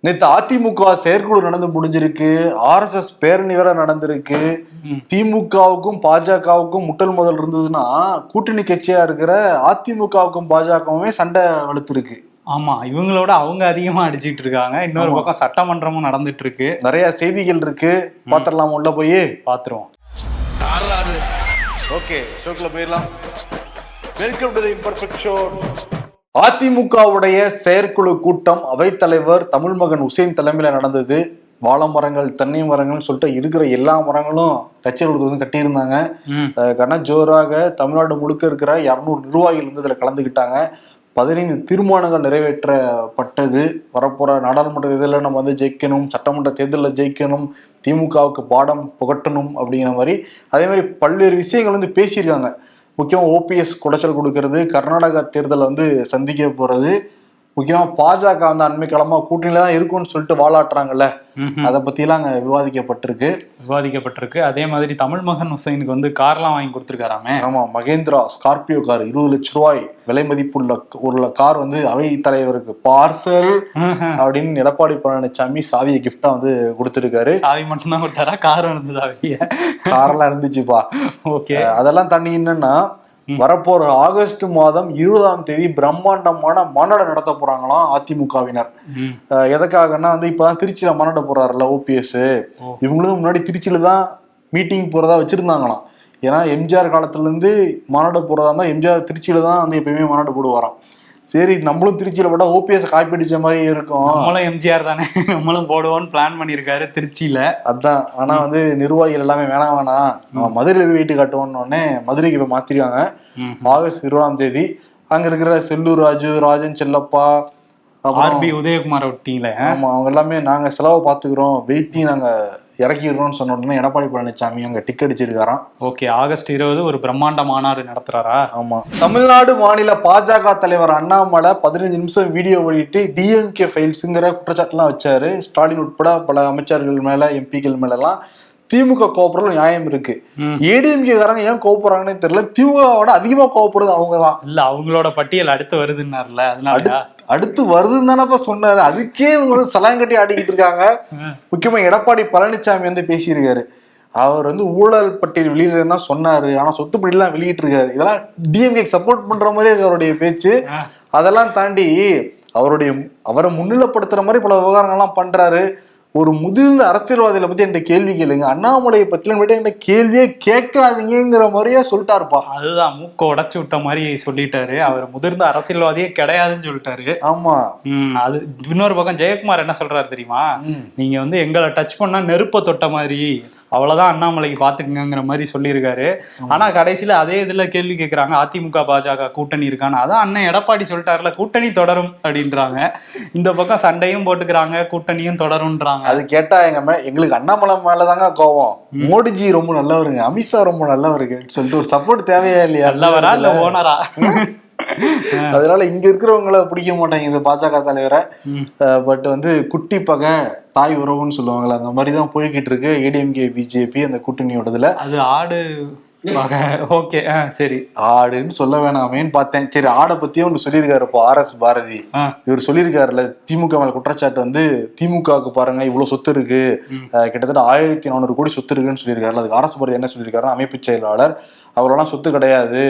நேத்து அதிமுக செயற்குழு நடந்து முடிஞ்சிருக்கு. ஆர்எஸ்எஸ் பேரணி வேற நடந்திருக்கு. திமுகவுக்கும் பாஜகவுக்கும் முட்டல் முதல் இருந்ததுன்னா கூட்டணி கட்சியா இருக்கிற அதிமுகவுக்கும் பாஜகவுமே சண்டை வலுத்திருக்கு ஆமா இவங்களோட அவங்க அதிகமா அடிச்சிட்டு இருக்காங்க. இன்னொரு. பக்கம் சட்டமன்றமும் நடந்துட்டு இருக்கு. நிறைய செய்திகள் இருக்கு. பாத்திரலாம் உள்ள போய். பாத்துருவோம். ஓகே ஷோக்குள்ள போயிடலாம். Welcome to the imperfect show அதிமுகவுடைய செயற்குழு கூட்டம் அவைத்தலைவர் தமிழ்மகன் உசேன் தலைமையில நடந்தது. வாழை மரங்கள் தென்னை மரங்கள்னு சொல்லிட்டு இருக்கிற எல்லா மரங்களும் கச்சேரி வந்து கட்டியிருந்தாங்க. கன ஜோராக தமிழ்நாடு முழுக்க இருக்கிற இரநூறு நிர்வாகிகள் வந்து இதில் கலந்துக்கிட்டாங்க பதினைந்து தீர்மானங்கள் நிறைவேற்றப்பட்டது. வரப்போற நாடாளுமன்ற தேர்தலில் நம்ம வந்து ஜெயிக்கணும் சட்டமன்ற தேர்தலில் ஜெயிக்கணும் திமுகவுக்கு பாடம் புகட்டணும் அப்படிங்கிற மாதிரி. அதே மாதிரி பல்வேறு விஷயங்கள் வந்து பேசியிருக்காங்க. முக்கியம் ஓபிஎஸ் குடைச்சல் கொடுக்கறது. கர்நாடகா தேர்தலை வந்து சந்திக்க போகிறது முக்கியமாக பாஜக வந்து அண்மை காலமாக கூட்டணியில தான் இருக்கும்னு சொல்லிட்டு வாலாட்டுறாங்கல்ல. அதை பத்திலாம் அங்கே விவாதிக்கப்பட்டிருக்கு. விவாதிக்கப்பட்டிருக்கு. அதே மாதிரி தமிழ் மகன் ஹுசைனுக்கு வந்து கார்லாம் வாங்கி கொடுத்துருக்காராமே. ஆமா மகேந்திரா ஸ்கார்பியோ கார் இருபது லட்ச ரூபாய் விலை மதிப்புள்ள ஒரு கார் வந்து அவை தலைவருக்கு பார்சல் அப்படின்னு எடப்பாடி பழனிசாமி சாவியை கிஃப்டா வந்து கொடுத்துருக்காரு. சாவி மட்டும்தான் கொடுத்தாரா? கார் இருந்ததா காரெல்லாம் இருந்துச்சுப்பா. ஓகே. அதெல்லாம் தாண்டி என்னன்னா. வரப்போற ஆகஸ்ட் மாதம் இருபதாம் தேதி பிரம்மாண்டமான மாநாடு நடத்த போறாங்களாம் அதிமுகவினர். எதுக்காகன்னா வந்து இப்பதான் திருச்சியில மாநாடு போறாருல ஓபிஎஸ். இவங்களும் முன்னாடி திருச்சியில தான் மீட்டிங் போறதா வச்சிருந்தாங்களாம். ஏன்னா எம்ஜிஆர் காலத்துல இருந்து மாநாடு போறதா இருந்தா எம்ஜிஆர் திருச்சியில தான் வந்து எப்பயுமே மாநாடு போடுவாராம். சரி நம்மளும் திருச்சியில போட்டா ஓபிஎஸ் காப்பி அடிச்ச மாதிரி இருக்கும். நம்மளும் எம்ஜிஆர் தானே. நம்மளும் போடுவோம்னு பிளான் பண்ணியிருக்காரு திருச்சியில. அதான். ஆனா வந்து நிர்வாகிகள் எல்லாமே வேணாம் வேணாம். நம்ம மதுரையில வீட்டு காட்டுவோம்னு உடனே மதுரைக்கு போய் மாத்திருக்காங்க. ஆகஸ்ட் இருபதாம் தேதி. அங்க இருக்கிற செல்லூர் ராஜு ராஜன் செல்லப்பா ஆர்பி உதயகுமார் ஒட்டிங்களே ஆமா அவங்க எல்லாமே நாங்க செலவை பாத்துக்கிறோம் வெயிட்டி நாங்க இறக்கிடுறோம்னு சொன்ன உடனே எடப்பாடி பழனிசாமி அங்க டிக் அடிச்சிருக்காராம். ஓகே ஆகஸ்ட் இருபது ஒரு பிரம்மாண்ட மாநாடு நடத்துறாரா? ஆமா. தமிழ்நாடு மாநில பாஜக தலைவர் அண்ணாமலை பதினஞ்சு நிமிஷம் வீடியோ வெளியிட்டு டிஎம்கே ஃபைல்ஸுங்கிற குற்றச்சாட்டுலாம் வச்சாரு. ஸ்டாலின் உட்பட பல அமைச்சர்கள் மேல எம்பிக்கள் மேல எல்லாம் திமுக கோபுரம் நியாயம் இருக்கு. ம். ஏடிஎம்கே காரங்க ஏன் கோவப்படுறாங்கன்னு தெரியல. திமுகவோட அதிகமா கோவப்படுறது அவங்க தான் இல்ல அவங்களோட பட்டியல் அடுத்து வருதுன்னார்ல அதனாலயா? அடுத்து வருதுன்னு தானப்பா சொன்னாரு. அதுக்கே இவங்க சலாங்கட்டி ஆடிக்கிட்டு இருக்காங்க. முக்கியமா எடப்பாடி பழனிசாமி வந்து பேசியிருக்காரு. அவர் வந்து ஊழல் பட்டியல் வெளியில தான் சொன்னாரு. ஆனா சொத்து பட்டியலாம் வெளியிட்டு இருக்காரு இதெல்லாம் டிஎம்கே சப்போர்ட் பண்ற மாதிரி இருக்கு அவருடைய பேச்சு. அதெல்லாம் தாண்டி அவருடைய அவரை முன்னிலைப்படுத்துற மாதிரி பல விவகாரங்கள்லாம் பண்றாரு. ஒரு முதிர்ந்த அரசியல்வாதிகளை பத்தி என்கிட்ட கேள்வி கேளுங்க. அண்ணாமலையை பத்திலாம் என்கிட்ட கேள்வியே கேட்காதீங்கிற மாதிரியே சொல்லிட்டாருப்பா. அதுதான் மூக்க உடைச்சு விட்ட மாதிரி சொல்லிட்டாரு. அவர் முதிர்ந்த அரசியல்வாதியே கிடையாதுன்னு சொல்லிட்டாரு. ஆமா. அது இன்னொரு பக்கம் ஜெயக்குமார் என்ன சொல்றாரு தெரியுமா. நீங்க வந்து எங்களை டச் பண்ணா நெருப்ப தொட்ட மாதிரி. அவ்வளவுதான் அண்ணாமலைக்கு பாத்துக்குங்கிற மாதிரி சொல்லியிருக்காரு. ஆனா கடைசியில அதே இதுல கேள்வி கேக்குறாங்க அதிமுக பாஜக கூட்டணி இருக்கான்னு. அதான் அண்ணன் எடப்பாடி சொல்லிட்டாருல கூட்டணி தொடரும் அப்படின்றாங்க. இந்த பக்கம் சண்டையும் போட்டுக்கிறாங்க கூட்டணியும் தொடரும்ன்றாங்க. அது கேட்டா எங்க மே எங்களுக்கு அண்ணாமலை மேலதாங்க கோவம் மோடிஜி ரொம்ப நல்லவருங்க அமித்ஷா ரொம்ப நல்லவருங்க சொல்லிட்டு ஒரு சப்போர்ட் தேவையா இல்லையா? நல்லவரா இல்ல ஓனரா? அதனால இங்க இருக்கிறவங்கள பிடிக்க மாட்டாங்க இந்த பாஜக தலைவரை. பட் வந்து குட்டி பகை தாய் உறவுன்னு சொல்லுவாங்கல்ல அந்த மாதிரி தான் போய்கிட்டு இருக்கு. ஏடிஎம்கே பிஜேபி அந்த கூட்டணியோடதுல அது ஆடு ஓகே சரி. ஆடுன்னு சொல்ல வேணாமேன்னு பார்த்தேன். சரி ஆடை பத்தியும் ஒன்று சொல்லியிருக்காரு இப்போ ஆர் எஸ் பாரதி. இவர் சொல்லியிருக்காருல்ல திமுக மேல குற்றச்சாட்டு வந்து திமுகவுக்கு பாருங்க இவ்வளவு சொத்து இருக்கு. கிட்டத்தட்ட ஆயிரத்தி நானூறு கோடி சொத்து இருக்குன்னு சொல்லியிருக்காரு அதுக்கு ஆர் எஸ் பாரதி என்ன சொல்லியிருக்காரு அமைப்பு செயலாளர் அவரெல்லாம் சொத்து கிடையாது.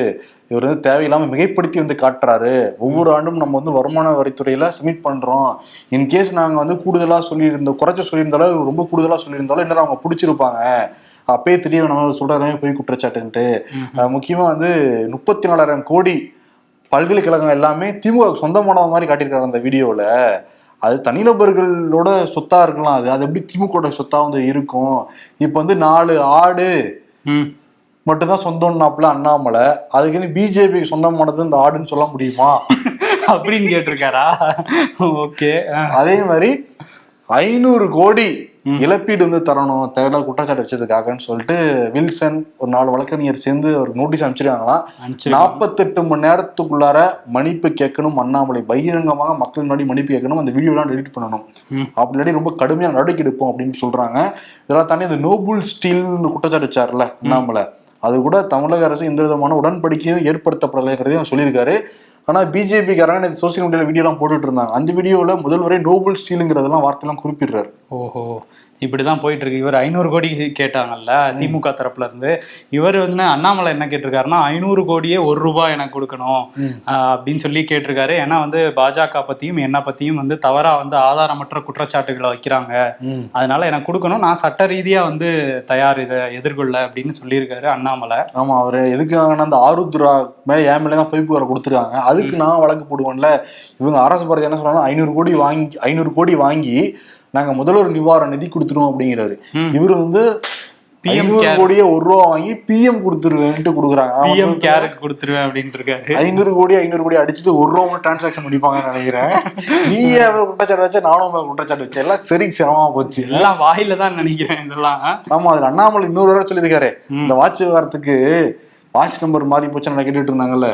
இவர் வந்து தேவையில்லாம மிகைப்படுத்தி வந்து காட்டுறாரு. ஒவ்வொரு ஆண்டும் நம்ம வந்து வருமான வரித்துறையில சப்மிட் பண்றோம். இன்கேஸ் நாங்க வந்து கூடுதலா சொல்லியிருந்தோம் குறைச்ச சொல்லியிருந்தாலும் ரொம்ப கூடுதலா சொல்லியிருந்தாலும் என்ன அவங்க பிடிச்சிருப்பாங்க. அப்பயே தெரியும் நம்ம சொல்றதுமே போய் குற்றச்சாட்டுன்ட்டு. ம். அஹ் முக்கியமா வந்து முப்பத்தி நாலாயிரம் கோடி பல்கலைக்கழகம் எல்லாமே திமுக சொந்தமானது மாதிரி காட்டியிருக்காரு அந்த வீடியோல. அது தனிநபர்களோட சொத்தா இருக்கலாம். அது அது எப்படி திமுக சொத்தா வந்து இருக்கும்? இப்ப வந்து நாலு ஆடு மட்டும்தான் சொந்தம்னாப்புல அண்ணாமலை. அதுக்குன்னு பிஜேபிக்கு சொந்தமானது இந்த ஆடுன்னு சொல்ல முடியுமா? அப்படின்னு கேட்டிருக்காரா? ஓகே. அதே மாதிரி ஐநூறு கோடி. இழப்பீடு வந்து தரணும் தேவையில்லாத குற்றச்சாட்டு வச்சதுக்காகன்னு சொல்லிட்டு வில்சன் ஒரு நாலு வழக்கறிஞர் சேர்ந்து ஒரு நோட்டீஸ் அனுப்பிச்சிருக்காங்களாம் நாற்பத்தெட்டு மணி நேரத்துக்குள்ளார மன்னிப்பு கேட்கணும் அண்ணாமலை பகிரங்கமாக மக்கள் முன்னாடி மன்னிப்பு கேட்கணும் அந்த வீடியோலாம் டெலிட் பண்ணணும். அப்படி ரொம்ப கடுமையான நடவடிக்கை எடுப்போம் அப்படின்னு சொல்றாங்க. இதெல்லாம் தாண்டி இந்த நோபுல் ஸ்டீல்னு குற்றச்சாட்டு வச்சார்ல அண்ணாமலை. அது கூட தமிழக அரசு எந்த விதமான உடன்படிக்கையும் ஏற்படுத்தப்படலைங்கிறதையும் சொல்லியிருக்காரு. ஆனா பிஜேபிக்காரங்க இந்த சோசியல் மீடியாவில் வீடியோ எல்லாம் போட்டுட்டு இருந்தாங்க. அந்த வீடியோவில் முதல்வரே நோபல் ஸ்டீலுங்கிறதெல்லாம் வார்த்தையெல்லாம் குறிப்பிடுறாரு. ஓஹோ. இப்படிதான் போயிட்டு இருக்கு இவர் ஐநூறு கோடி கேட்டாங்கல்ல திமுக தரப்புல இருந்து இவர் வந்து அண்ணாமலை என்ன கேட்டிருக்காருன்னா ஐநூறு கோடியே ஒரு ரூபாய் எனக்கு கொடுக்கணும் அப்படின்னு சொல்லி கேட்டிருக்காரு. ஏன்னா வந்து பாஜக பத்தியும் என்ன பத்தியும் வந்து தவறா வந்து ஆதாரமற்ற குற்றச்சாட்டுகளை வைக்கிறாங்க. அதனால எனக்கு கொடுக்கணும். நான் சட்ட ரீதியா வந்து தயார் இதை எதிர்கொள்ள அப்படின்னு சொல்லியிருக்காரு அண்ணாமலை. ஆமா அவர் எதுக்காகனா அந்த ஆருத்ரா மேல என் மேல தான் பொய்ப்பு வர கொடுத்துருக்காங்க. அதுக்கு நான் வழக்கு போடுவேன்ல இவங்க அரசு பாரதி என்ன சொல்றாங்க ஐநூறு கோடி வாங்கி ஐநூறு கோடி வாங்கி நாங்க முதல்வர் நிவாரண நிதி கொடுத்துருவோம் அப்படிங்கிறாரு. இவர் வந்து ஐநூறு. கோடியே ஒரு ரூபா வாங்கி பிஎம் கொடுத்துருவேன்ட்டு கொடுக்குறாங்க. பிஎம் கேருக்கு கொடுத்துருவேன் அப்படின்ட்டு இருக்காரு ஐநூறு கோடி ஐநூறு கோடி அடிச்சுட்டு ஒரு ரூபா டிரான்சாக்ஷன் முடிப்பாங்கன்னு நினைக்கிறேன். நீ மேல குற்றச்சாட்டு வச்ச நானும் மேல குற்றச்சாட்டு வச்சேன் எல்லாம் சரி சிரமமா போச்சு. எல்லாம் வாயில தான் நினைக்கிறேன் இதெல்லாம். ஆமா அதுல அண்ணாமலை இன்னொரு தடவை சொல்லியிருக்காரு. இந்த வாட்ச் விவகாரத்துக்கு வாட்ச் நம்பர் மாறி போச்சுன்னு கேட்டுட்டு இருந்தாங்கல்ல.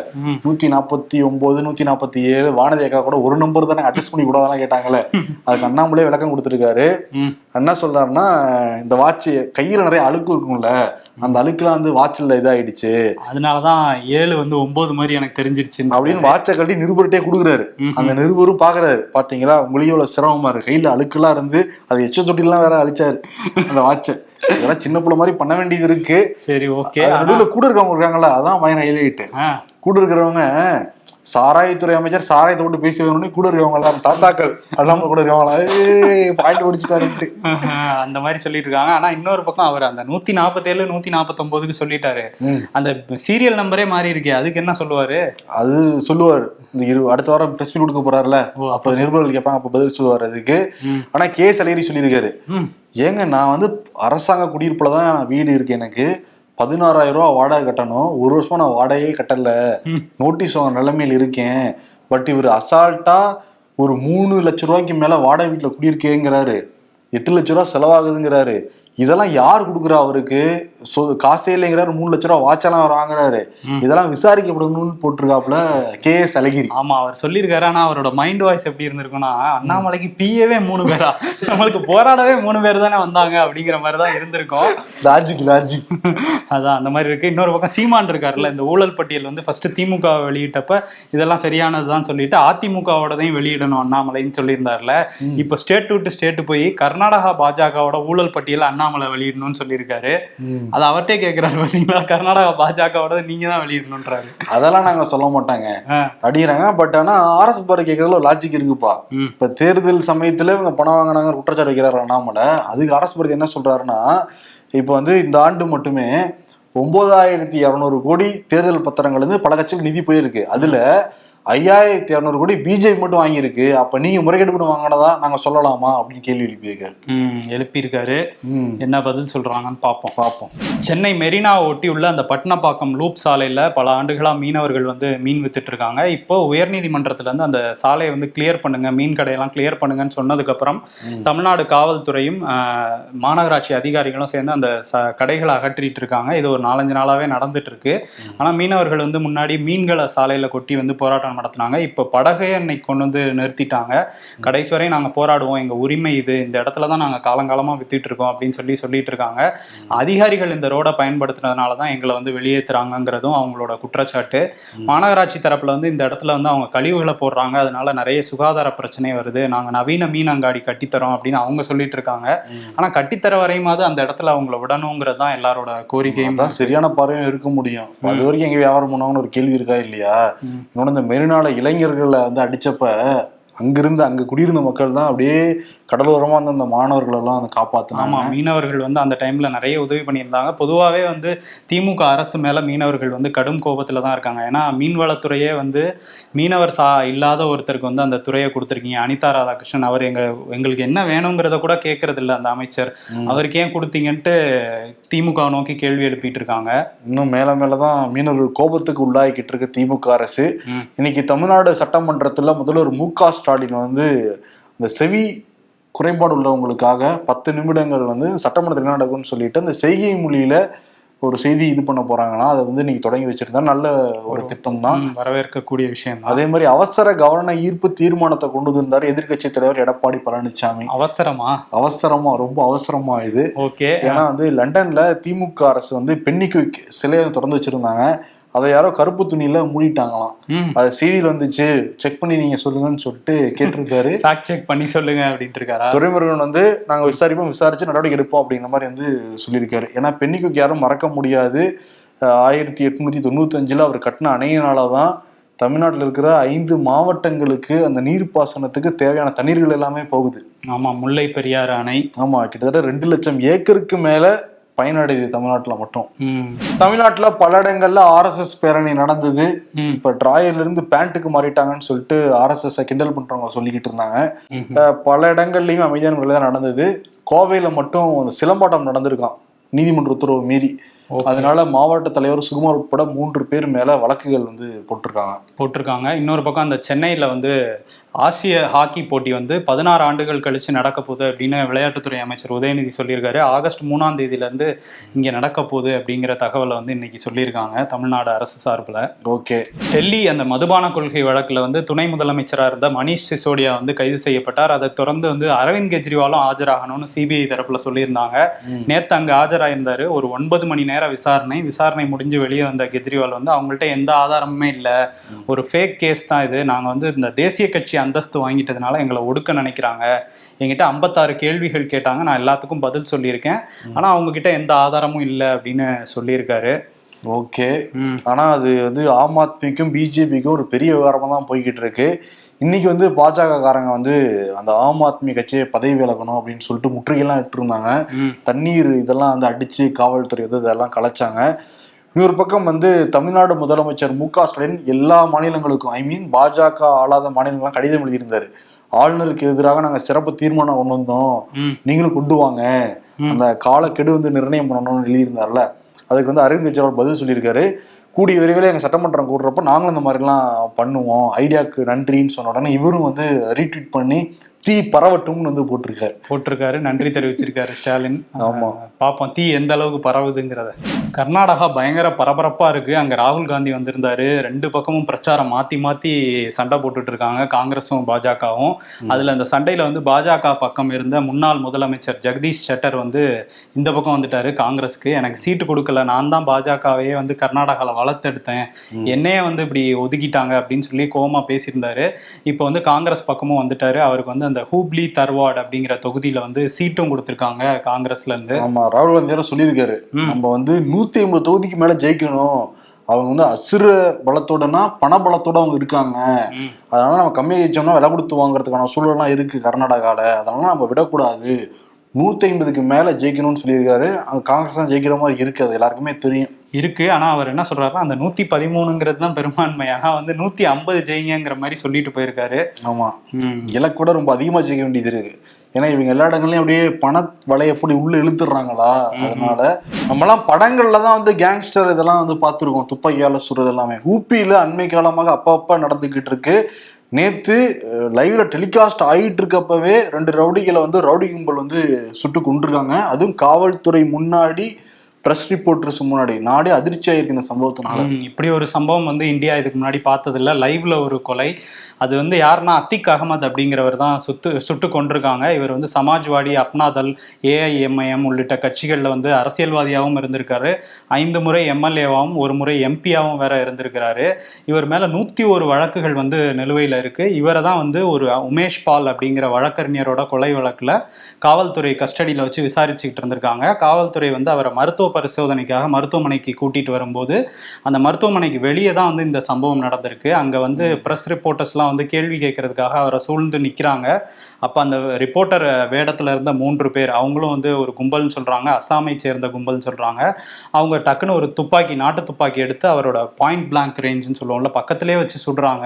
நூத்தி நாற்பத்தி ஒன்பது நூத்தி நாற்பத்தி ஏழு வானதி அக்கா கூட ஒரு நம்பர் தானே அட்ஜஸ்ட் பண்ணி கூடாதான் கேட்டாங்கல்ல. அதுக்கு அண்ணாமலே விளக்கம் கொடுத்துருக்காரு. என்ன சொல்றாருன்னா இந்த வாட்ச் கையில நிறைய அழுக்கு இருக்கும்ல. அந்த அழுக்குலாம் வந்து வாட்ச்ல இதாயிடுச்சு. அதனாலதான் ஏழு வந்து ஒன்பது மாதிரி எனக்கு தெரிஞ்சிருச்சு அப்படின்னு வாட்சை கழட்டி நிருபர்கிட்டே கொடுக்குறாரு. அந்த நிருபரும் பாக்குறாரு பாத்தீங்களா? உங்களுக்கு எவ்வளவு சிரமமா இருக்கு. கையில அழுக்கெல்லாம் இருந்து அது எச்ச தொட்டிலாம் வேற அழிச்சாரு. அந்த வாட்சை இதெல்லாம் சின்ன பிள்ளை மாதிரி பண்ண வேண்டியது இருக்கு. சரி ஓகே நடுவுல கூட இருக்கவங்க இருக்காங்கல்ல அதான் பயங்கர ஹைலைட் கூட இருக்கிறவங்க சாராயத்துறை அமைச்சர் சாராயத்தை போட்டு பேசி வரணும்னு கூட இருக்கவங்க எல்லாம் தாத்தாக்கள் அல்லாம கூட இருக்கவங்களா பாயிண்ட் பிடிச்சிட்டாருன்ட்டு. அந்த மாதிரி சொல்லிட்டு இருக்காங்க. ஆனா இன்னொரு பக்கம் அவர் அந்த நூத்தி நாற்பத்தேழு நூத்தி நாற்பத்தொன்பதுக்கு சொல்லிட்டாரு. அந்த சீரியல் நம்பரே மாறி இருக்கே அதுக்கு என்ன சொல்லுவாரு? அது சொல்லுவார். இந்த இரு அடுத்த வாரம் பிரஸ் மீட் கொடுக்க போறாருல அப்ப நிருபர்கள் கேட்பாங்க அப்ப பதில் சொல்லுவார் அதுக்கு. ஆனா கே. சலேரி சொல்லியிருக்காரு. ஏங்க நான் வந்து அரசாங்க குடியிருப்புல தான் வீடு இருக்கு எனக்கு. பதினாறாயிரம் ரூபா வாடகை கட்டணும். ஒரு வருஷமா நான் வாடகையே கட்டல. நோட்டீஸ் வாங்க நிலைமையில் இருக்கேன். பட் இவர் அசால்ட்டா ஒரு மூணு லட்ச ரூபாய்க்கு மேல வாடகை வீட்டுல குடியிருக்கேங்கிறாரு. எட்டு லட்ச ரூபா செலவாகுதுங்கிறாரு. இதெல்லாம் யார் கொடுக்குறா அவருக்கு? சொ காசே இல்லைங்கிறாரு மூணு லட்ச ரூபா வாட்செல்லாம் வாங்குறாரு. இதெல்லாம் விசாரிக்கப்படணும்னு போட்டிருக்காப்புல கே எஸ் அழகிரி. ஆமா அவர் சொல்லியிருக்காரு. ஆனா அவரோட மைண்ட் வாய்ஸ் எப்படி இருந்திருக்கும்னா அண்ணாமலைக்கு பிஏவே மூணு பேரா? நம்மளுக்கு போராடவே மூணு பேர் தானே வந்தாங்க அப்படிங்கிற மாதிரி தான் இருந்திருக்கும். லாஜிக் லாஜிக் அதான் அந்த மாதிரி இருக்கு. இன்னொரு பக்கம் சீமான் இருக்காருல்ல இந்த ஊழல் பட்டியல் வந்து ஃபர்ஸ்ட் திமுக வெளியிட்டப்ப இதெல்லாம் சரியானதுதான் சொல்லிட்டு அதிமுகவோடதையும் வெளியிடணும் அண்ணாமலைன்னு சொல்லியிருந்தாருல. இப்போ ஸ்டேட் விட்டு ஸ்டேட் போய் கர்நாடகா பாஜகவோட ஊழல் பட்டியல் அண்ணாமலை வெளியிடணும்னு சொல்லியிருக்காரு. அது அவர்கிட்டே கேட்கிறாரு பாத்தீங்களா? கர்நாடகா பாஜகவோட நீங்க தான் வெளியிடணுன்றாரு அதெல்லாம் நாங்க சொல்ல மாட்டாங்க. அப்படிங்கிறாங்க பட் ஆனா ஆர்எஸ் பாரு கேட்கறதுல ஒரு லாஜிக் இருக்குப்பா. இப்ப தேர்தல் சமயத்துல இவங்க பணம் வாங்கினாங்க குற்றச்சாட்டு வைக்கிறாரு அண்ணாமலை. அதுக்கு அரசு பாரதி என்ன சொல்றாருன்னா இப்ப வந்து இந்த ஆண்டு மட்டுமே ஒன்பதாயிரத்தி இரநூறு கோடி தேர்தல் பத்திரங்கள் வந்து பல கட்சிகள் நிதி போயிருக்கு. அதுல ஐயாயிரத்தி இரநூறு கோடி பிஜேபி மட்டும் வாங்கியிருக்கு. அப்ப நீங்க முறைகேடு பண்ணி வாங்கினதா நாங்க சொல்லலாமா? அப்படின்னு கேள்வி எழுப்பியிருக்காரு. எழுப்பியிருக்காரு. என்ன பதில் சொல்றாங்கன்னு பார்ப்போம் பார்ப்போம் சென்னை மெரினாவை ஒட்டி உள்ள அந்த பட்டினப்பாக்கம் லூப் சாலையில் பல ஆண்டுகளாக மீனவர்கள் வந்து மீன் வித்துட்டு இருக்காங்க. இப்போ உயர்நீதிமன்றத்துல இருந்து அந்த சாலையை வந்து கிளியர் பண்ணுங்க மீன் கடையெல்லாம் கிளியர் பண்ணுங்கன்னு சொன்னதுக்கப்புறம் தமிழ்நாடு காவல்துறையும் மாநகராட்சி அதிகாரிகளும் சேர்ந்து அந்த கடைகளை அகற்றிட்டு இருக்காங்க. இது ஒரு நாலஞ்சு நாளாவே நடந்துட்டு இருக்கு. ஆனால் மீனவர்கள் வந்து முன்னாடி மீன்களை சாலையில் கொட்டி வந்து போராட்டம் நடத்தினாங்க. இப்போ படகை அன்னைக்கு கொண்டு வந்து நிறுத்திட்டாங்க. கடைசி வரை நாங்கள் போராடுவோம். எங்கள் உரிமை இது. இந்த இடத்துல தான் நாங்கள் காலங்காலமாக வித்துட்டு இருக்கோம் அப்படின்னு சொல்லி சொல்லிட்டு இருக்காங்க. அதிகாரிகள் இந்த ரோடை பயன்படுத்துனதுனால தான் எங்களை வந்து வெளியேற்றுறாங்கங்கிறதும் அவங்களோட குற்றச்சாட்டு. மாநகராட்சி தரப்புல வந்து இந்த இடத்துல வந்து அவங்க கழிவுகளை போடுறாங்க. அதனால நிறைய சுகாதார பிரச்சனை வருது. நாங்கள் நவீன மீன் அங்காடி கட்டித்தரோம் அப்படின்னு அவங்க சொல்லிட்டு இருக்காங்க. ஆனா கட்டித்தர வரையுமாவது அந்த இடத்துல அவங்கள விடணுங்கிறது தான் எல்லாரோட கோரிக்கையும். அதான் சரியான பார்வையும் இருக்க முடியும். அது வரைக்கும் எங்க வியாபாரம் பண்ணுவாங்கன்னு ஒரு கேள்வி இருக்கா இல்லையா? ம். இன்னொன்னு இந்த தெருநாள இளைஞர்களை வந்து அடித்தப்ப அங்கிருந்து அங்கே குடியிருந்த மக்கள் தான் அப்படியே கடலோரமா வந்து அந்த மாணவர்கள் எல்லாம் வந்து ஆமா காப்பாத்தினாங்க மீனவர்கள் வந்து அந்த டைம்ல நிறைய உதவி பண்ணியிருந்தாங்க. பொதுவாகவே வந்து திமுக அரசு மேல மீனவர்கள் வந்து கடும் கோபத்துல தான் இருக்காங்க. ஏன்னா மீன்வளத்துறையே வந்து மீனவர் சா இல்லாத ஒருத்தருக்கு வந்து அந்த துறையை கொடுத்துருக்கீங்க. அனிதா ராதாகிருஷ்ணன் அவர் எங்க எங்களுக்கு என்ன வேணுங்கிறத கூட கேட்கறது இல்ல அந்த அமைச்சர். அவருக்கு ஏன் கொடுத்தீங்கன்ட்டு திமுக நோக்கி கேள்வி எழுப்பிட்டு இருக்காங்க. இன்னும் மேல மேலதான் மீனவர்கள் கோபத்துக்கு உள்ளாகிக்கிட்டு இருக்கு திமுக அரசு. இன்னைக்கு தமிழ்நாடு சட்டமன்றத்துல முதல்வர் மு க ஸ்டாலின் வந்து இந்த செவி குறைபாடு உள்ளவங்களுக்காக பத்து நிமிடங்கள் வந்து சட்டமன்றத்தில் என்ன நடக்கும்னு சொல்லிட்டு அந்த செய்கை மொழியில ஒரு செய்தி இது பண்ண போறாங்கன்னா அதை வந்து இன்னைக்கு தொடங்கி வச்சிருந்தா நல்ல ஒரு திட்டம் தான் வரவேற்கக்கூடிய விஷயம் அதே மாதிரி அவசர கவன ஈர்ப்பு தீர்மானத்தை கொண்டு வந்திருந்தாரு எதிர்க்கட்சி தலைவர் எடப்பாடி பழனிசாமி அவசரமா? அவசரமா ரொம்ப அவசரமா இது. ஓகே. ஏன்னா வந்து லண்டன்ல திமுக அரசு வந்து பெண்ணிக்கு சிலையை திறந்து வச்சிருந்தாங்க. அதை யாரோ கருப்பு துணியில மூடிட்டாங்களாம். அது செய்தியில் வந்துச்சு செக் பண்ணி நீங்க சொல்லுங்கன்னு சொல்லிட்டு கேட்டிருக்காரு. ஃபேக்ட் செக் பண்ணி சொல்லுங்க அப்படின்ட்டு இருக்காரா? துரைமுருகன் வந்து நாங்க விசாரிப்போம் விசாரிச்சு நடவடிக்கை எடுப்போம் அப்படிங்கிற மாதிரி வந்து சொல்லியிருக்காரு. ஏன்னா பெண்ணிக்கு யாரும் மறக்க முடியாது. ஆயிரத்தி எட்நூத்தி தொண்ணூத்தஞ்சுல அவர் கட்டின அணையினால தான் தமிழ்நாட்டில் இருக்கிற ஐந்து மாவட்டங்களுக்கு அந்த நீர்ப்பாசனத்துக்கு தேவையான தண்ணீர்கள் எல்லாமே போகுது. ஆமா முல்லை பெரியாறு அணை. ஆமா கிட்டத்தட்ட ரெண்டு லட்சம் ஏக்கருக்கு மேல பயனடையுது தமிழ்நாட்டுல மட்டும். தமிழ்நாட்டுல பல இடங்கள்ல ஆர்எஸ்எஸ் பேரணி நடந்தது. இப்ப டிராயர்ல இருந்து பேண்ட்டுக்கு மாறிட்டாங்கன்னு சொல்லிட்டு ஆர்எஸ்எஸ் கிண்டல் பண்றவங்க சொல்லிக்கிட்டு இருந்தாங்க. பல இடங்கள்லயும் அமைதியான முறையில் தான் நடந்தது. கோவையில மட்டும் சிலம்பாட்டம் நடந்திருக்கான் நீதிமன்ற உத்தரவு மீறி. அதனால மாவட்ட தலைவர் சுகுமார் உட்பட மூன்று பேர் மேல வழக்குகள் வந்து போட்டிருக்காங்க. போட்டிருக்காங்க. இன்னொரு பக்கம் அந்த சென்னையில் வந்து ஆசிய ஹாக்கி போட்டி வந்து பதினாறு ஆண்டுகள் கழிச்சு நடக்க போகுது அப்படின்னு விளையாட்டுத்துறை அமைச்சர் உதயநிதி சொல்லியிருக்காரு. ஆகஸ்ட் மூணாம் தேதியிலேருந்து இங்கே நடக்க போகுது அப்படிங்கிற தகவலை வந்து இன்னைக்கு சொல்லியிருக்காங்க தமிழ்நாடு அரசு சார்பில். ஓகே. டெல்லி அந்த மதுபான கொள்கை வழக்கில் வந்து துணை முதலமைச்சராக இருந்த மணீஷ் சிசோடியா வந்து கைது செய்யப்பட்டார். அதை தொடர்ந்து வந்து அரவிந்த் கெஜ்ரிவாலும் ஆஜராகணும்னு சிபிஐ தரப்புல சொல்லியிருந்தாங்க. நேற்று அங்கே ஆஜராயிருந்தாரு. ஒரு ஒன்பது மணி நேர விசாரணை. விசாரணை முடிஞ்சு வெளியே வந்த கெஜ்ரிவால் வந்து அவங்கள்ட்ட எந்த ஆதாரமுமே இல்லை. ஒரு ஃபேக் கேஸ் தான் இது. நாங்கள் வந்து இந்த தேசிய கட்சி அந்தஸ்து வாங்கிட்டதுனால எங்களை ஒடுக்க நினைக்கிறாங்க. என்கிட்ட ஐம்பத்தாறு கேள்விகள் கேட்டாங்க. நான் எல்லாத்துக்கும் பதில் சொல்லியிருக்கேன். ஆனால் அவங்கக்கிட்ட எந்த ஆதாரமும் இல்லை அப்படின்னு சொல்லியிருக்காரு. ஓகே. ம். ஆனா அது வந்து ஆம் ஆத்மிக்கும் பிஜேபிக்கும் ஒரு பெரிய விவகாரமா தான் போய்கிட்டு இருக்கு. இன்னைக்கு வந்து பாஜக காரங்க வந்து அந்த ஆம் ஆத்மி கட்சியை பதவி விலகணும் அப்படின்னு சொல்லிட்டு முற்றுகையெல்லாம் இட்டிருந்தாங்க. ம். தண்ணீர் இதெல்லாம் வந்து அடிச்சு காவல்துறை வந்து இதெல்லாம் கலைச்சாங்க. இன்னொரு பக்கம் வந்து தமிழ்நாடு முதலமைச்சர் மு க ஸ்டாலின் எல்லா மாநிலங்களுக்கும் ஐ மீன் பாஜக ஆளாத மாநிலங்கள்லாம் கடிதம் எழுதியிருந்தாரு. ஆளுநருக்கு எதிராக நாங்க சிறப்பு தீர்மானம் கொண்டு வந்தோம். நீங்களும் கொண்டு வாங்க. அந்த காலக்கெடு வந்து நிர்ணயம் பண்ணணும்னு எழுதியிருந்தார்ல. அதுக்கு வந்து அரவிந்த் கெஜ்ரிவால் பதில் சொல்லியிருக்காரு. கூடிய விரைவில் எங்க சட்டமன்றம் கூடுறப்ப நாங்களும் இந்த மாதிரிலாம் பண்ணுவோம். ஐடியாக்கு நன்றின்னு சொன்ன உடனே இவரும் வந்து ரீட்வீட் பண்ணி தீ பரவட்டும்னு வந்து போட்டிருக்காரு. போட்டிருக்காரு. நன்றி தெரிவிச்சிருக்காரு ஸ்டாலின். ஆமா. பார்ப்போம் தீ எந்த அளவுக்கு பரவுதுங்கிறத. கர்நாடகா பயங்கர பரபரப்பா இருக்கு. அங்க ராகுல் காந்தி வந்திருந்தாரு. ரெண்டு பக்கமும் பிரச்சாரம் மாத்தி மாத்தி சண்டை போட்டுட்டு இருக்காங்க. காங்கிரஸும் பாஜகவும். அதுல அந்த சண்டையில வந்து பாஜக பக்கம் இருந்த முன்னாள் முதலமைச்சர் ஜெகதீஷ் ஷெட்டர் வந்து இந்த பக்கம் வந்துட்டாரு காங்கிரஸ்க்கு. எனக்கு சீட்டு கொடுக்கல. நான் தான் பாஜகவையே வந்து கர்நாடகால வளர்த்தெடுத்தேன். என்னையே வந்து இப்படி ஒதுக்கிட்டாங்க அப்படின்னு சொல்லி கோவமா பேசியிருந்தாரு. இப்போ வந்து காங்கிரஸ் பக்கமும் வந்துட்டாரு. அவருக்கு வந்து அந்த ஹூப்ளி தர்வாட் அப்படிங்கிற தொகுதியில வந்து சீட்டும் கொடுத்துருக்காங்க காங்கிரஸ்ல இருந்து. ஆமா ராகுல் காந்தி சொல்லியிருக்காரு. நம்ம வந்து நூத்தி ஐம்பது தொகுதிக்கு மேல ஜெயிக்கணும். அவங்க வந்து அசுர பலத்தோடனா பண பலத்தோட அவங்க இருக்காங்க. அதனால நம்ம கம்மியாக ஜெயிச்சோம்னா விலை கொடுத்து வாங்குறதுக்கான சூழலாம் இருக்கு கர்நாடகால. அதனால நம்ம விடக்கூடாது. நூத்தி ஐம்பதுக்கு மேல ஜெயிக்கணும்னு சொல்லியிருக்காரு. காங்கிரஸ் தான் ஜெயிக்கிற மாதிரி இருக்கு. அது எல்லாருக்குமே தெரியும். இருக்கு. ஆனா அவர் என்ன சொல்றாருன்னா அந்த நூத்தி பதிமூணுங்கிறது தான் பெரும்பான்மை. ஆனா வந்து நூத்தி ஐம்பது ஜெயிங்கிற மாதிரி சொல்லிட்டு போயிருக்காரு. ஆமா. ம். இலக்கோட ரொம்ப அதிகமா ஜெயிக்க வேண்டியது இருக்கு. ஏன்னா இவங்க எல்லா இடங்கள்லயும் அப்படியே பண வலையப்படி உள்ள இழுத்துடுறாங்களா? அதனால நம்மலாம் படங்கள்ல தான் வந்து கேங்ஸ்டர் இதெல்லாம் வந்து பார்த்துருக்கோம். துப்பாக்கியால சுடுறது எல்லாமே. ஊப்பியில அண்மை காலமாக அப்பப்ப நடந்துகிட்டு இருக்கு. நேற்று லைவ்ல டெலிகாஸ்ட் ஆகிட்டு இருக்கப்பவே ரெண்டு ரவுடிகளை வந்து ரவுடி கும்பல் வந்து சுட்டு கொண்டிருக்காங்க அதுவும் காவல்துறை முன்னாடி ப்ரெஸ் ரிப்போர்ட்டர்ஸ் முன்னாடி. நாடே அதிர்ச்சி ஆயிருக்கு இந்த சம்பவத்தினால. இப்படி ஒரு சம்பவம் வந்து இந்தியா இதுக்கு முன்னாடி பார்த்ததில்ல. லைவ்ல ஒரு கொலை. அது வந்து யாருன்னா அத்திக் அகமது அப்படிங்கிறவர் தான் சுட்டு சுட்டு கொண்டிருக்காங்க இவர் வந்து சமாஜ்வாடி அப்னாதல் ஏஐஎம்ஐஎம் உள்ளிட்ட கட்சிகளில் வந்து அரசியல்வாதியாகவும் இருந்திருக்காரு. ஐந்து முறை எம்எல்ஏவாகவும் ஒரு முறை எம்பியாகவும் வேற இருந்திருக்கிறாரு. இவர் மேல நூத்தி ஒரு வழக்குகள் வந்து நிலுவையில் இருக்கு. இவரை தான் வந்து ஒரு உமேஷ் பால் அப்படிங்கிற வழக்கறிஞரோட கொலை வழக்குல காவல்துறை கஸ்டடியில் வச்சு விசாரிச்சுக்கிட்டு இருந்திருக்காங்க. காவல்துறை வந்து அவரை மருத்துவ பரிசோதனைக்காக மருத்துவமனைக்கு கூட்டிட்டு வரும்போது அந்த மருத்துவமனைக்கு வெளியே தான் வந்து இந்த சம்பவம் நடந்திருக்கு. அங்க வந்து ப்ரெஸ் ரிப்போர்ட்டர்ஸ்லாம் வந்து கேள்வி கேட்கறதுக்காக அவரை சூழ்ந்து நிக்கிறாங்க. அப்ப அந்த ரிப்போர்ட்டர் வேடத்துல இருந்த மூன்று பேர் அவங்களும் வந்து ஒரு கும்பல்னு சொல்றாங்க அஸ்ஸாமை சேர்ந்த கும்பல்னு சொல்றாங்க. அவங்க டக்குன்னு ஒரு துப்பாக்கி நாட்டு துப்பாக்கி எடுத்து அவரோட பாயிண்ட் பிளாங்க் ரேஞ்சுன்னு சொல்லுவோம்ல பக்கத்திலே வச்சு சுடுறாங்க.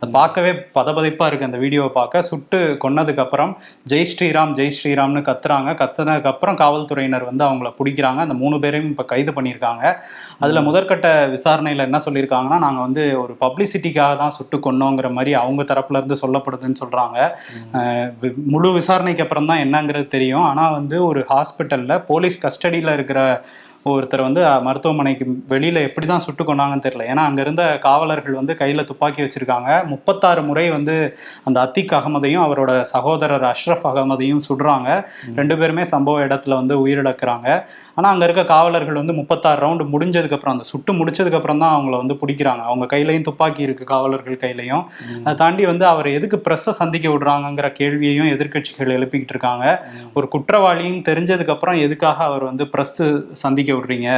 அது பார்க்கவே பதபதைப்பா இருக்கு அந்த வீடியோவை பார்க்க. சுட்டு கொன்னதுக்கு அப்புறம் ஜெய் ஸ்ரீராம் ஜெய் ஸ்ரீராம்னு கத்துறாங்க. கத்துனதுக்கு அப்புறம் காவல்துறையினர் வந்து அவங்கள பிடிக்கிறாங்க. அந்த மூணு பேரையும் இப்போ கைது பண்ணியிருக்காங்க. அதுல முதற்கட்ட விசாரணையில என்ன சொல்லியிருக்காங்கன்னா நாங்க வந்து ஒரு பப்ளிசிட்டிக்காக தான் சுட்டு கொன்னோங்கிற மாதிரி அவங்க தரப்புல இருந்து சொல்லப்படுதுன்னு வி- முழு விசாரணைக்கு அப்புறம் தான் என்னங்கிறது தெரியும். ஆனால் வந்து ஒரு ஹாஸ்பிட்டலில் போலீஸ் கஸ்டடியில் இருக்கிற ஒருத்தர் வந்து மருத்துவமனைக்கு வெளியில எப்படி தான் சுட்டு கொண்டாங்கன்னு தெரியல. ஏன்னா அங்க இருந்த காவலர்கள் வந்து கையில துப்பாக்கி வச்சிருக்காங்க. முப்பத்தாறு முறை வந்து அந்த அத்திக் அகமதையும் அவரோட சகோதரர் அஷ்ரஃப் அகமதையும் சுடுறாங்க. ரெண்டு பேருமே சம்பவ இடத்துல வந்து உயிரிழக்கிறாங்க. ஆனா அங்க இருக்க காவலர்கள் வந்து முப்பத்தாறு ரவுண்டு முடிஞ்சதுக்கு அப்புறம் அந்த சுட்டு முடிச்சதுக்கு அப்புறம் தான் அவங்கள வந்து பிடிக்கிறாங்க. அவங்க கையிலயும் துப்பாக்கி இருக்கு காவலர்கள் கையிலயும். அதை தாண்டி வந்து அவர் எதுக்கு பிரஸ்ஸை சந்திக்க விடுறாங்கங்கிற கேள்வியையும் எதிர்க்கட்சிகள் எழுப்பிக்கிட்டு இருக்காங்க. ஒரு குற்றவாளின்னு தெரிஞ்சதுக்கு அப்புறம் எதுக்காக அவர் வந்து பிரஸ் சந்திக்க விடுறீங்க?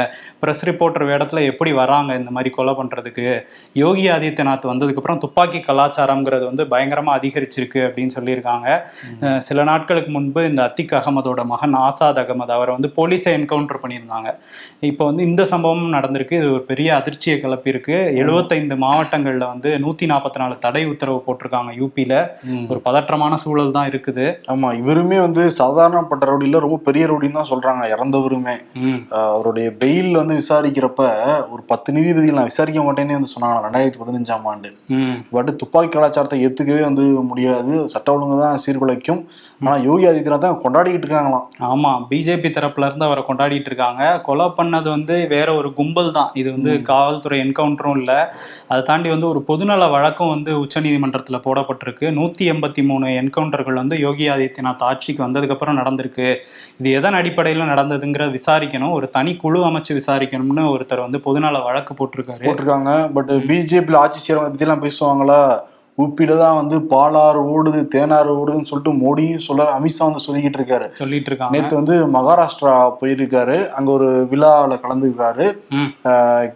பிரஸ் ரிப்போர்ட்டர் வேடத்துல எப்படி வராங்க? இந்த மாதிரி கொலை பண்றதுக்கு? யோகி ஆதித்யநாத் வந்ததுக்கு அப்புறம் துப்பாக்கி கலாச்சாரம்ங்கிறது வந்து பயங்கரமா அதிகரிச்சிருக்கு அப்படின்னு சொல்லியிருக்காங்க. சில நாட்களுக்கு முன்பு இந்த அத்திக் அகமதோட மகன் ஆசாத் அகமது அவரை வந்து போலீஸை என்கவுண்டர் பண்ணியிருந்தாங்க. இப்போ வந்து இந்த சம்பவம் நடந்திருக்கு. இது ஒரு பெரிய அதிர்ச்சியை கிளப்பியிருக்கு. எழுபத்தைந்து மாவட்டங்கள்ல வந்து நூத்தி நாற்பத்தி நாலு தடை உத்தரவு போட்டிருக்காங்க யூபியில ஒரு பதற்றமான சூழல் தான் இருக்குது. ஆமா இவருமே வந்து சாதாரணப்பட்ட ரவுடியில ரொம்ப பெரிய ரவுடின்னு தான் சொல்றாங்க. இறந்தவருமே. அவருடைய பெயில் வந்து விசாரிக்கிறப்ப ஒரு பத்து நீதிபதிகள் நான் விசாரிக்க மாட்டேனே வந்து சொன்னாங்க. ரெண்டாயிரத்தி பதினஞ்சாம் ஆண்டு. பட் துப்பாக்கி கலாச்சாரத்தை ஏத்துக்கவே வந்து முடியாது. சட்ட ஒழுங்கு தான் சீர்குலைக்கும். ஆனா யோகி ஆதித்யநாத் தான் கொண்டாடிக்கிட்டு இருக்காங்களாம். ஆமா பிஜேபி தரப்புல இருந்து அவரை கொண்டாடிட்டு இருக்காங்க. கொலை பண்ணது வந்து வேற ஒரு கும்பல் தான். இது வந்து காவல்துறை என்கவுண்டரும் இல்ல. அதை தாண்டி வந்து ஒரு பொதுநல வழக்கும் வந்து உச்சநீதிமன்றத்துல போடப்பட்டிருக்கு. நூத்தி எண்பத்தி மூணு என்கவுண்டர்கள் வந்து யோகி ஆதித்யநாத் ஆட்சிக்கு வந்ததுக்கு அப்புறம் நடந்திருக்கு. இது எதன் அடிப்படையில நடந்ததுங்கிற விசாரிக்கணும். ஒரு தனி குழு அமைச்சு விசாரிக்கணும்னு ஒருத்தர் வந்து பொதுநல வழக்கு போட்டிருக்காரு. போட்டிருக்காங்க. பட் பிஜேபியில் ஆட்சி செய்யறவங்க பத்தி எல்லாம் பேசுவாங்களா? ஊப்பியில தான் வந்து பாலாறு ஓடுது தேனாறு ஓடுதுன்னு சொல்லிட்டு மோடியும் சொல்ல அமித்ஷா வந்து சொல்லிக்கிட்டு இருக்காரு. சொல்லிட்டு இருக்காங்க நேத்து வந்து மகாராஷ்டிரா போயிருக்காரு. அங்க ஒரு விழாவில் கலந்துக்கிறாரு.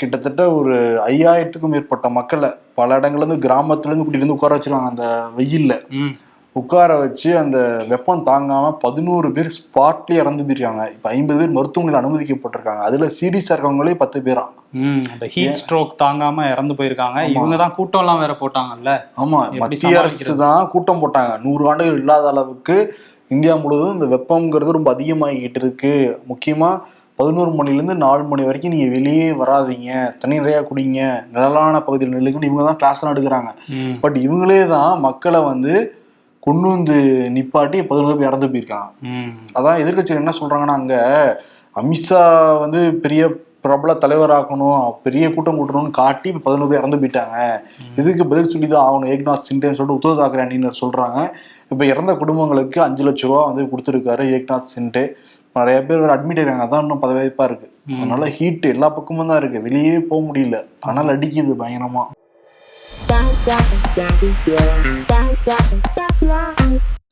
கிட்டத்தட்ட ஒரு ஐயாயிரத்துக்கும் மேற்பட்ட மக்களை பல இடங்கள்ல இருந்து கிராமத்துல இருந்து கூட்டிட்டு வந்து உட்கார வச்சிருக்காங்க அந்த வெயில்ல. உட்கார வச்சு அந்த வெப்பம் தாங்காம பதினோரு பேர் ஸ்பாட்லயே இறந்து போயிருக்காங்க. இப்ப ஐம்பது பேர் மருத்துவமனையில் அனுமதிக்கப்பட்டிருக்காங்க. அதுல சீரியஸா இருக்கவங்களே பத்து பேரா. அந்த ஹீட் ஸ்ட்ரோக் தாங்காம இறந்து போயிருக்காங்க. இவங்க தான் கூட்டம் எல்லாம் வேற போட்டாங்கல்ல? ஆமா. மத்திய அரசு? தான் கூட்டம் போட்டாங்க. நூறு ஆண்டுகள் இல்லாத அளவுக்கு இந்தியா முழுவதும் இந்த வெப்பம்ங்கிறது ரொம்ப அதிகமாகிட்டு இருக்கு. முக்கியமா பதினோரு மணிலேருந்து நாலு மணி வரைக்கும் நீங்க வெளியே வராதீங்க. தண்ணி நிறையா குடிங்க. நிழலான பகுதியில் நில்லுங்கன்னு இவங்க தான் கிளாஸ் எடுக்கிறாங்க. பட் இவங்களே தான் மக்களை வந்து கொண்டு வந்து நிப்பாட்டி பதினோரு பேர் இறந்து போயிருக்காங்க. அதான் எதிர்க்கட்சிகள் என்ன சொல்றாங்கன்னா அங்க அமித்ஷா வந்து பெரிய பிரபல தலைவராக்கணும் பெரிய கூட்டம் கூட்டணும்னு காட்டி இப்ப பதினோரு பேர் இறந்து போயிட்டாங்க. இதுக்கு பதில் சொல்லி தான் ஆகணும் ஏக்நாத் சிண்டேன்னு சொல்லிட்டு உத்தவ் தாக்கரே அணியினர் சொல்றாங்க. இப்ப இறந்த குடும்பங்களுக்கு அஞ்சு லட்ச ரூபா வந்து கொடுத்துருக்காரு ஏக்நாத் சிண்டே. நிறைய பேர் வேற அட்மிட் ஆயிருக்காங்க. அதான் இன்னும் பதவியப்பா இருக்கு அதனால ஹீட் எல்லா பக்கமும் தான் இருக்கு. வெளியே போக முடியல. ஆனால் அடிக்குது பயங்கரமா.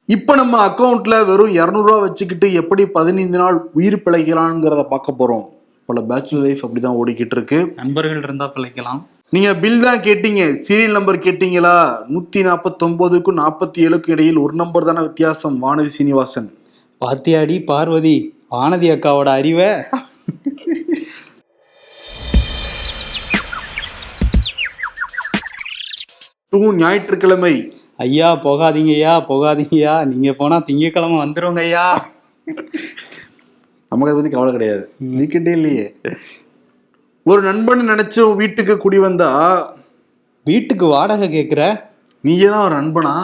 இப்போ நம்ம அக்கௌண்ட்ல வெறும் இரநூறுவா வச்சுக்கிட்டு எப்படி பதினைந்து நாள் உயிர் பிழைக்கலாம்ங்கிறத பார்க்க போறோம். பல பேச்சுலர் லைஃப் அப்படிதான் ஓடிக்கிட்டு இருக்கு. நண்பர்கள் இருந்தா பிழைக்கலாம். நீங்க பில் தான் கேட்டீங்க. சீரியல் நம்பர் கேட்டீங்களா? நூத்தி நாற்பத்தொன்பதுக்கும் நாற்பத்தி ஏழுக்கும் இடையில் ஒரு நம்பர் தானே வித்தியாசம். வானதி சீனிவாசன். பாத்தியாடி பார்வதி வானதி அக்காவோட அறிவை. டூ ஞாயிற்றுக்கிழமை. ஐயா போகாதீங்கய்யா போகாதீங்கய்யா. நீங்க போனா திங்கக்கிழமை வந்துருங்க ஐயா நமக்கு அதை பத்தி கவலை கிடையாது. வீக்கெண்டே இல்லையே. ஒரு நண்பன் நினைச்சு வீட்டுக்கு குடி வந்தா வீட்டுக்கு வாடகை கேக்குற? நீயே தான் ஒரு நண்பனா?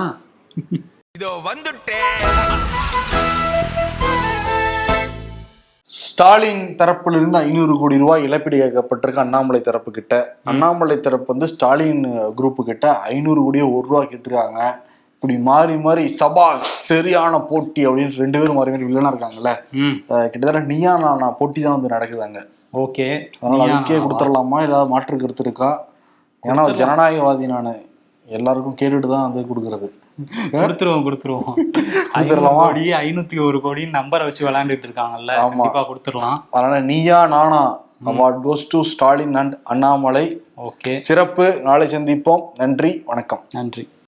இதோ வந்துட்டேன். ஸ்டாலின் தரப்புல இருந்து ஐநூறு கோடி ரூபாய் இழப்பீடு கேட்கப்பட்டிருக்கு அண்ணாமலை தரப்பு கிட்ட அண்ணாமலை தரப்பு வந்து ஸ்டாலின் குரூப் கிட்ட ஐநூறு கோடியோ ஒரு ரூபா கேட்டிருக்காங்க. இப்படி மாறி மாறி சபா சரியான போட்டி அப்படின்னு ரெண்டு பேரும் மாறி மாறி வில்லனா இருக்காங்கல்ல. கிட்டத்தட்ட நீயா நானா போட்டி தான் வந்து நடக்குதாங்க ஓகே. அதனால அதுக்கே கொடுத்துடலாமா? ஏதாவது மாற்று கருத்து இருக்கா? ஏன்னா ஜனநாயகவாதி நான். எல்லாருக்கும் கேட்டுட்டு தான் வந்து கொடுக்கறது. கொடுத்துருவோம் கொடுத்துருவோம். கொடுத்துடலாமா? கோடி ஐநூத்தி ஒரு கோடி நம்பரை வச்சு விளையாண்டுட்டு இருக்காங்கல்ல. கண்டிப்பா கொடுத்துடலாம். அதனால Neeya Naana award goes to Stalin and Annamalai. Okay. சிறப்பு. நாளை சந்திப்போம். நன்றி வணக்கம். நன்றி.